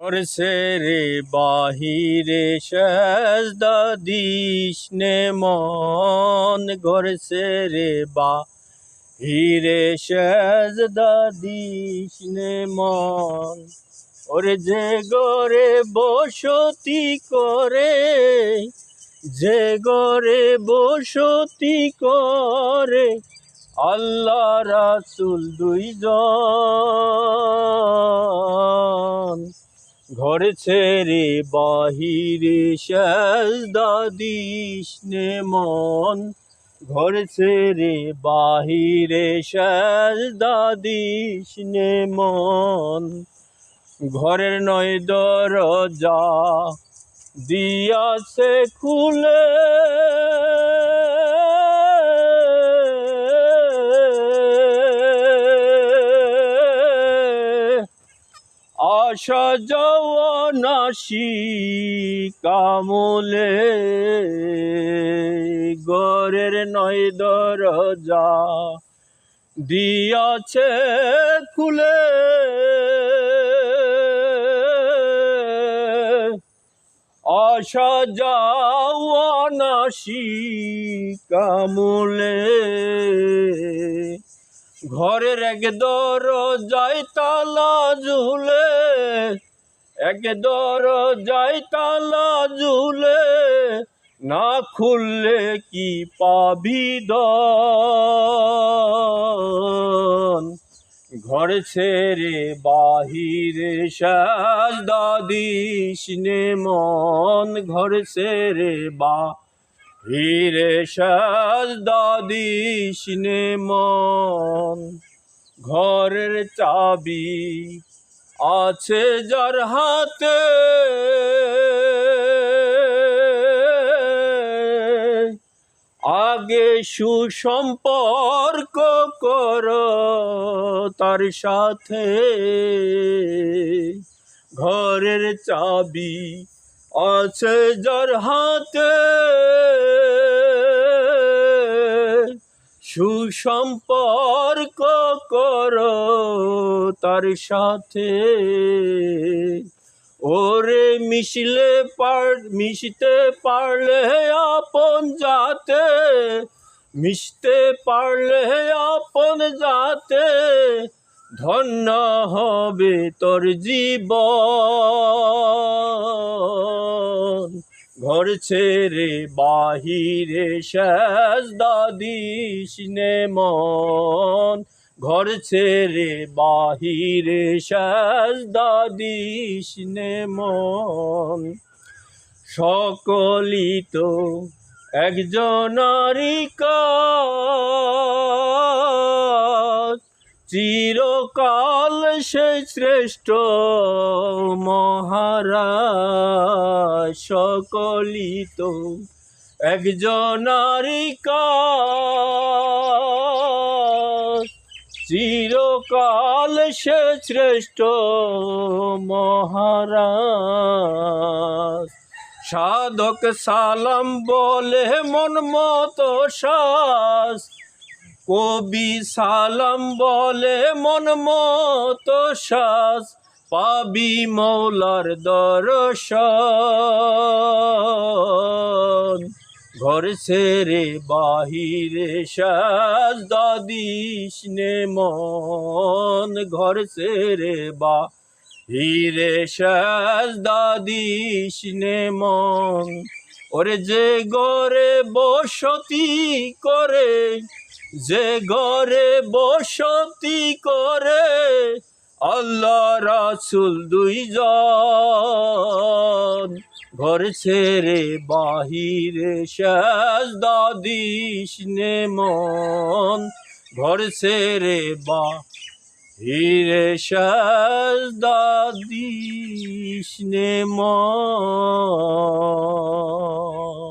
করছে রে বাহিরে সাজদা দিস নে মন গড়ছে রে বা হিরে সাজদা দিস নে মন ওরে যে গরে বসতি করে যে গরে বসতি করে আল্লাহ রাসুল দুইজন ঘর ছেড়ে বাহিরে সাজদা দিস নে মন। ঘর ছেড়ে বাহিরে সাজদা দিস নে মন। ঘরের নয় দরজা দিয়াছে খুলে। আশা যাওয়া নাসি কামলে গরের নয় দরজা দিয়াছে খুলে। আশা যাওয়া নাসি কামলে ঘরের এক দর যাই তালা ঝুলে, এক দর যাই তালা ঝুলে, না খুললে কি পাবি ঘর ছেড়ে বাহিরে সাজদা দিস নে মন, ঘর ছেড়ে বা হিরে সাজদা দিস মন। ঘরের চাবি আছে যার হাতে। আগে সুসম্পর্ক কর তার সাথে। ঘরের চাবি আছে যার হাতে সুসম্পর্ক কর তার সাথে। ওরে মিশলে পার, মিশতে পারলে আপন যাতে মিশতে পারলে আপন যাতে ধন্য হবে তোর জীবন। ঘর ছেড়ে বাহিরে সাজদা দিস মন। ঘর ছেড়ে বাহিরে সাজদা দিস মন। সকলি তো একজনারই কাজ চিরকাল সে শ্রেষ্ঠ মহারা সকলিত তো একজনারই চিরকাল সে শ্রেষ্ঠ মহারাজ। সাধক সালাম বলে মন মতো শ্বাস কবি সালাম বলে, মন মতো শ্বাস পাবি মৌলার দর্শন। ঘর ছেড়ে বাহিরে সাজ, দাদিস নে মন। ঘর ছেড়ে বা হিরে সাজ, দাদিস নে মন। ওরে যে গরে বসতি করে যে ঘরে বসতি করে আল্লাহ রাসুল দুইজন। ঘর ছেড়ে বাহিরে সাজদা দিস নে মন। ঘর ছেড়ে বা হিরে সাজদা দিস নে মন।